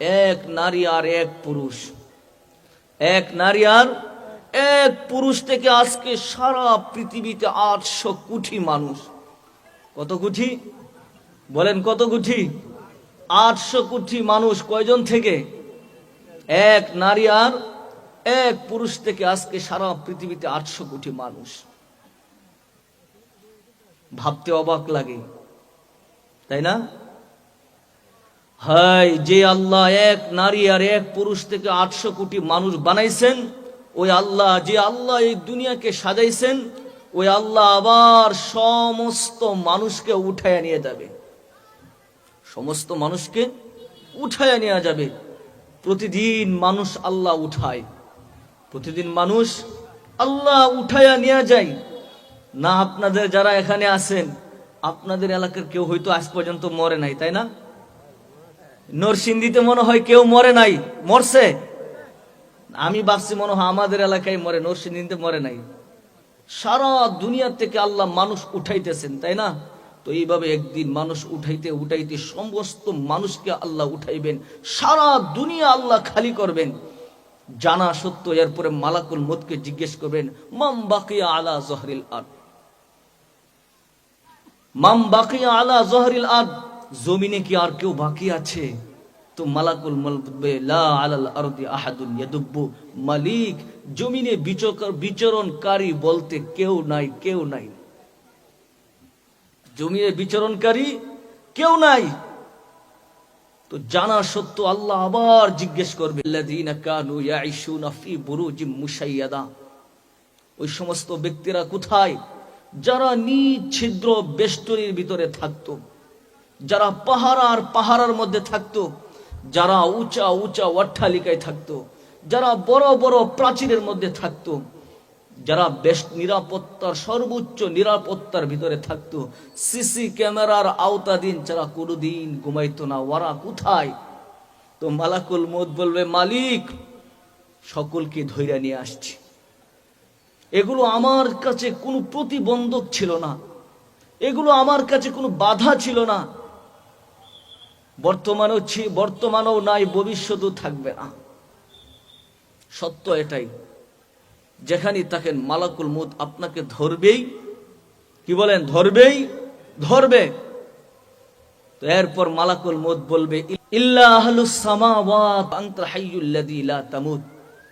এক নারী আর এক পুরুষ। এক নারী আর এক পুরুষ থেকে আজকে সারা পৃথিবীতে আটশো কোটি মানুষ। কত কোটি বলেন কত কোটি আটশো কোটি মানুষ কয়জন থেকে? এক নারী আর এক পুরুষ থেকে আজকে সারা পৃথিবীতে আটশো কোটি মানুষ। ভাবতে অবাক লাগে। তাই না? হাই যে আল্লাহ এক নারী আর এক পুরুষ থেকে আটশো কোটি মানুষ বানাইছেন, ওই আল্লাহ, যে আল্লাহ এই দুনিয়াকে সাজাইছেন, ওই আল্লাহ আবার সমস্ত মানুষকে উঠায় নিয়ে যাবে। সমস্ত মানুষকে উঠায় নেওয়া যাবে। প্রতিদিন মানুষ আল্লাহ উঠায়। প্রতিদিন মানুষ আল্লাহ উঠায়া নিয়ে যায়। না, আপনাদের যারা এখানে আছেন, আপনাদের এলাকার কেউ হয়তো আজ পর্যন্ত মরে নাই, তাই না? নরসিংদীতে মনে হয় কেউ মরে নাই। মরছে? আমি ভাবছি মনে হয় আমাদের এলাকায় মরে, নরসিংদীতে মরে নাই। সারা দুনিয়া থেকে আল্লাহ মানুষ উঠাইতেছেন, তাই না? তো এইভাবে একদিন মানুষ উঠাইতে উঠাইতে সমস্ত মানুষকে আল্লাহ উঠাইবেন। সারা দুনিয়া আল্লাহ খালি করবেন। জানা সত্য এরপরে মালাকুল মতকে জিজ্ঞেস করবেন, মাম বাকিয়া আলা জহরিল আদ? মাম বাকিয়া আলা জহরিল আদ? জমিনে কি আর কেউ বাকি আছে? তো মালাকুল মালিক জমিনে বিচরণকারী বলতে কেউ নাই কেউ নাই। জমিনে বিচরণকারী কেউ নাই। তো জানা সত্য আল্লাহ আবার জিজ্ঞেস করবে ওই সমস্ত ব্যক্তিরা কোথায়? যারা নিজ ছিদ্র বেষ্টনীর ভিতরে থাকতো। যারা পাহাড় আর পাহাড়ের মধ্যে থাকতো, যারা উঁচা উঁচা অট্টালিকায় থাকতো, যারা বড় বড় প্রাচীরের মধ্যে থাকতো, যারা বেশ নিরাপত্তার, সর্বোচ্চ নিরাপত্তার ভিতরে থাকতো, সিসি ক্যামেরার আওতাধীন যারা কোনোদিন ঘুমাইতো না, ওরা কোথায়? তো মালাকুল মত বলবে, মালিক, সকলকে ধৈর্য নিয়ে আসছি। এগুলো আমার কাছে কোনো প্রতিবন্ধক ছিল না। এগুলো আমার কাছে কোনো বাধা ছিল না। বর্তমানেও বর্তমানেও নাই ভবিষ্যতেও থাকবে না। সত্য এটাই। যেখানেই থাকেন, মালাকুল মুদ আপনাকে ধরবেই। কি বলেন? ধরবেই? ধরবে। তো এরপর মালাকুল মুদ বলবে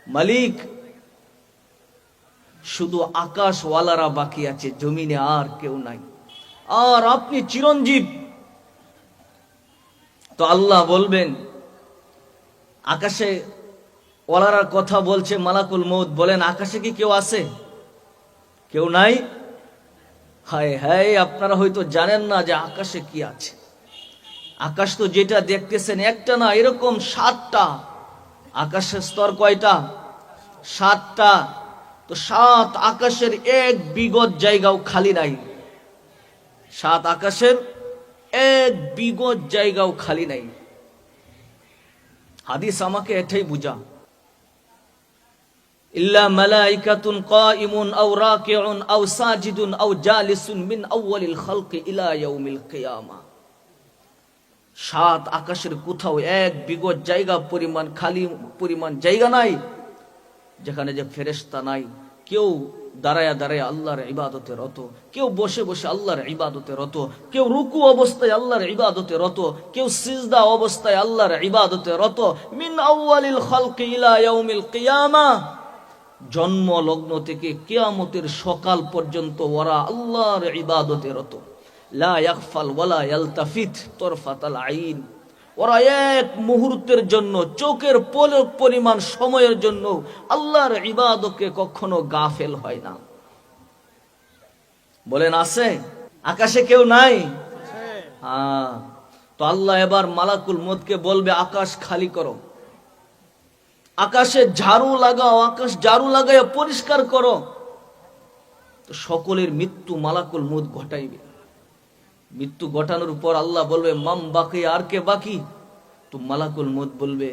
মালিক, শুধু আকাশওয়ালারা বাকি আছে, জমিনে আর কেউ নাই। আর আপনি চিরঞ্জীব। তো আল্লাহ বলবেন, আকাশে ওলারা কথা বলছে, মালাকুল মৌত বলেন, আকাশে কি কেউ আছে? কেউ নাই? হায় হায়, আপনারা হয়তো জানেন না যে আকাশে কি আছে। আকাশ তো যেটা দেখতেছেন, একটা না, এরকম সাতটা। আকাশের স্তর কয়টা? সাতটা। তো সাত আকাশের এক বিগত জায়গাও খালি নাই। সাত আকাশের এক বিগত জায়গাও খালি নাই। হাদিস আমাকে এটাই বুঝা। ইল্লা মালাইকাতুন কাইমুন আও রাকিউন আও সাজিদুন আও জালিসুন মিন আউয়ালিল খালকি ইলা ইয়াউমিল কিয়ামা। সাত আকাশের কোথাও এক বিগত জায়গা পরিমাণ খালি পরিমাণ জায়গা নাই, যেখানে যে ফেরেশতা নাই। কেউ দাঁড়ায়া দাঁড়ায় আল্লাহর ইবাদতে রত। কেউ বসে বসে আল্লাহর ইবাদতে রত। কেউ রুকু অবস্থায় আল্লাহর ইবাদতে রত। কেউ সিজদা অবস্থায় আল্লাহর ইবাদতে রত। মিন ইলা জন্ম লগ্ন থেকে কেয়ামতের সকাল পর্যন্ত ওরা আল্লাহর ইবাদতে রত। লা ইয়াগফাল ওয়ালা ইয়ালতাফিত। আইন। ওরা এক মুহূর্তের জন্য, চোখের পলক পরিমাণ সময়ের জন্য আল্লাহর ইবাদকে কখনো গাফেল হয় না। বলেন, আছে? আকাশে কেউ নাই? হ্যাঁ। তো আল্লাহ এবার মালাকুল মদকে বলবে, আকাশ খালি করো। আকাশে ঝাড়ু লাগাও, আকাশ ঝাড়ু লাগাইয়া পরিষ্কার করো। তো সকলের মৃত্যু মালাকুল মুদ ঘটাইবে। মৃত্যু ঘটানোর পর আল্লাহ বলবে, মাম বাকি, আর কে বাকি? তো মালাকুল মুদ বলবে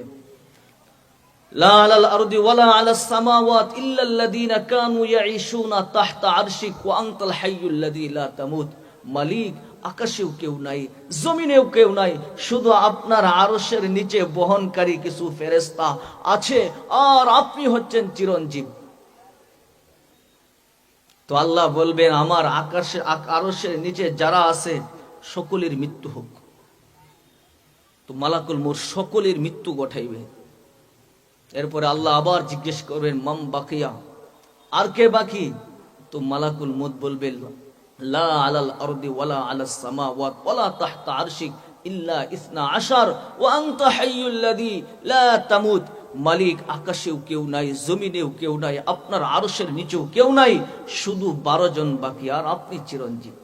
আকাশেও কেউ নাই, জমিনেও কেউ নাই, শুধু আপনার নিচে বহনকারী কিছু ফেরেস্তা আছে, আর আপনি হচ্ছেন চিরঞ্জীব। তো আল্লাহ বলবেন, আমার আকাশে, আক- আরশের নিচে যারা আছে, সকলের মৃত্যু হোক। তো মালাকুল মোর সকলের মৃত্যু ঘটাইবে। এরপরে আল্লাহ আবার জিজ্ঞেস করবেন, মাম বাকিয়া? আর কে বাকি? তো মালাকুল মত বলবেন, লা আলাল আরদি ওয়ালা আলাস সামাওয়াত ওয়ালা তাহতা আরশিক ইল্লা ইসনা আশার ওয়া আনতা হাইয়ুল লাযী লা তামুত। মালিক আকাশেও কেউ নাই, জমিনেও কেউ নাই, আপনার আরশের নিচেও কেউ নাই, শুধু বারো জন বাকি, আর আপনি চিরঞ্জীব।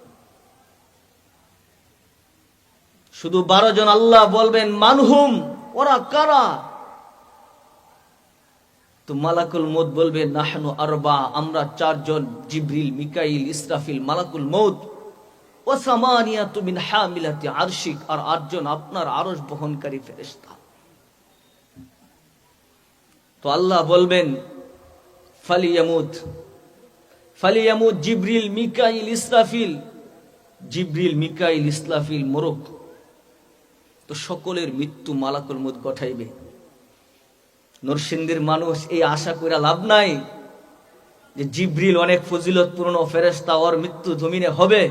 শুধু বারো জন আল্লাহ বলবেন, মানহুম, ওরা কারা? তো মালাকুল মৌত বলবে, নাহনু আরবা, আমরা চারজন জিব্রিল, মিকাইল, ইসরাফিল, মালাকুল মৌত ও সামানিয়াতু মিন হামিলাতি আরশিক, আর আটজন আপনার আরশ বহনকারী ফেরেশতা। তো আল্লাহ বলবেন, ফালিয়ামুদ। ফালিয়ামুদ, জিব্রিল, মিকাইল, ইসরাফিল। জিব্রিল, মিকাইল ইসলাফিল মোরক তো সকলের মৃত্যু মালাকুল মুদ ঘটাইবে। নরসিংদীর মানুষ এই আশা করে লাভ নাই যে জিব্রিল অনেক ফজিলতপূর্ণ ফেরেস্তা ওর মৃত্যু জমিনে হবে,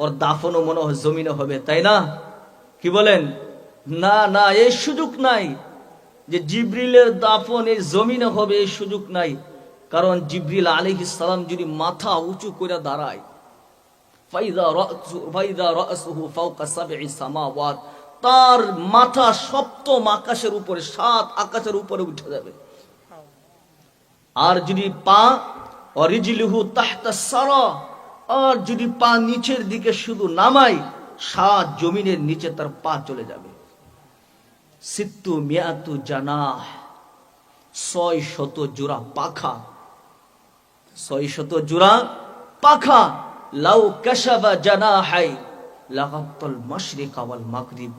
ওর দাফনও মনে জমিনে হবে, তাই না? কি বলেন? না না, এই সুযোগ নাই। যে জিব্রিলের দাফন এই জমিনে হবে এই সুযোগ নাই। কারণ জিব্রিল আলাইহিস সালাম যদি মাথা উঁচু করে দাঁড়ায় তার মাথা সপ্তম আকাশের উপরে, সাত আকাশের উপরে উঠে যাবে। আর যদি পা, অরিজিলুহু তাহতা সারা, আর যদি পা নিচের দিকে শুধু নামাই সাত জমিনের নিচে তার পা চলে যাবে। সিত্তু মিয়াতু জানাহ ছয় শত জোড়া পাখা। ছয় শত জোড়া পাখা। লাউ কাশাবা জানাহাই। লাগাত্তল মাশরিক ওয়াল মাগরিব।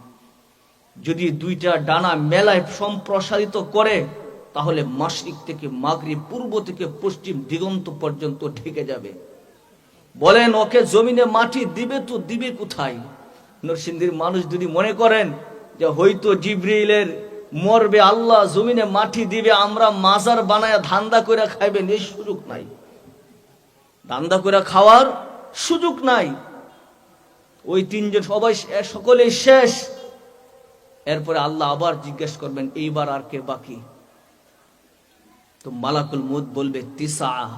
যদি দুইটা ডানা মেলায় সম্প্রসারিত করে, তাহলে মাশরিক থেকে মাগরিব পূর্ব থেকে পশ্চিম দিগন্ত পর্যন্ত ঢেকে যাবে। বলেন, ওকে জমিনে মাটি দিবে তো দিবে কোথায়? নরসিংদীর মানুষ যদি মনে করেন যে হয়তো জিব্রিলের মরবে, আল্লাহ জমিনে মাটি দিবে, আমরা মাজার বানায় ধান্দা করে খাইবেন এই সুযোগ নাই। ধান্দা করে খাওয়ার সুযোগ নাই। ওই তিনজন সবাই সকলেই শেষ। এরপরে আল্লাহ আবার জিজ্ঞেস করবেন, এইবার আর কে বাকি? তো মালাকুল মুদ বলবে, তিসা।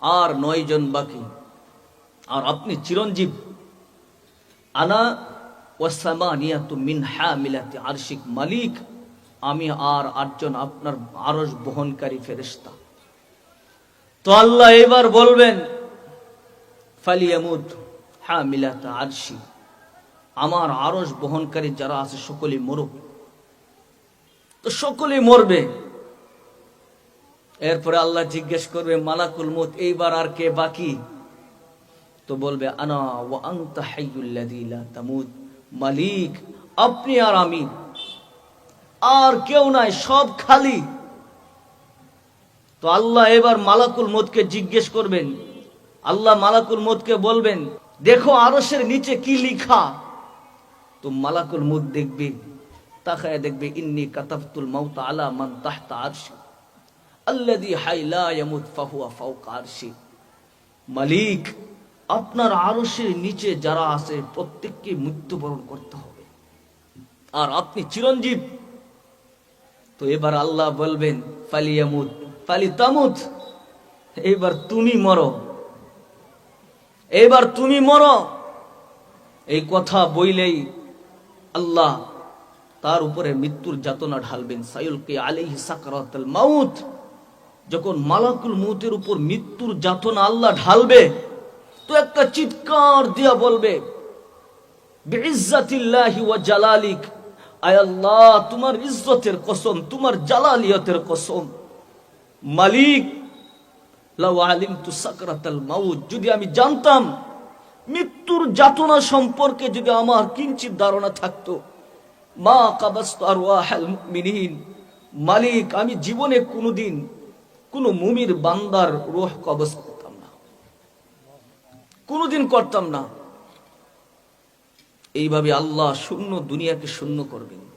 আর নয় জন বাকি। আর আপনি চিরঞ্জীব। আনা ওয়াসামানিয়াতু মিন হামিলাতি আরশিক মালিক, আমি আর আটজন আপনার আরশ বহনকারী ফেরেশতা। তো আল্লাহ এবার বলবেন আমার আরশ বহনকারী যারা আছে সকলেই মরুক। তো সকলেই মরবে। এরপরে আল্লাহ জিজ্ঞেস করবে, মালাকুল মত এইবার আর কে বাকি? তো বলবে, আনা ওয়া আনতা হাইয়ুল্লাযী লা মালিক, আপনি আর আমি। আর কেউ নাই, সব খালি। তো আল্লাহ এবার মালাকুল মতকে জিজ্ঞেস করবেন। আল্লাহ মালাকুল মতকে বলবেন, দেখো আরশের নিচে কি লিখা? তো মালাকুল মত দেখবে, তাকায় দেখবে, ইন্নি কাতাফতুল মাউত আলা মান তাহতা আরশি। আল্লাযী হাই লা ইয়ামুত, ফাহুয়া ফাওকা আরশি। মালিক আপনার আরশের নিচে যারা আছে, প্রত্যেককে মৃত্যুবরণ করতে হবে। আর আপনি চিরঞ্জীব। তো এবার আল্লাহ বলবেন, ফালিয়ামুত ফালি তামুত এবার তুমি মরো। এবার তুমি মরো। এই কথা বইলেই আল্লাহ তার উপরে মৃত্যুর যাতনা ঢালবেন। সাইলকে আলাইহি সাকরাতুল মাউত, যখন মালাকুল মৌতের উপর মৃত্যুর যাতনা আল্লাহ ঢালবে তো একটা চিৎকার দিয়া বলবে, বিইজ্জাতিল্লাহি ওয়া জালালিক, আয় আল্লাহ, তোমার ইজ্জতের কসম, তোমার জালালিয়তের কসম। মালিক, লাউ আলিমতু সাকরাতাল মাউত, যদি আমি জানতাম, মৃত্যুর যাতনা সম্পর্কে যদি আমার কিঞ্চিত ধারণা থাকতো, মা কাবাস্তু আরওয়াহাল মুমিনিন, মালিক, আমি জীবনে কোনোদিন কোনো মুমির বান্দার রোহ না কোনোদিন করতাম না। এইভাবে আল্লাহ শূন্য দুনিয়াকে শূন্য করবেন।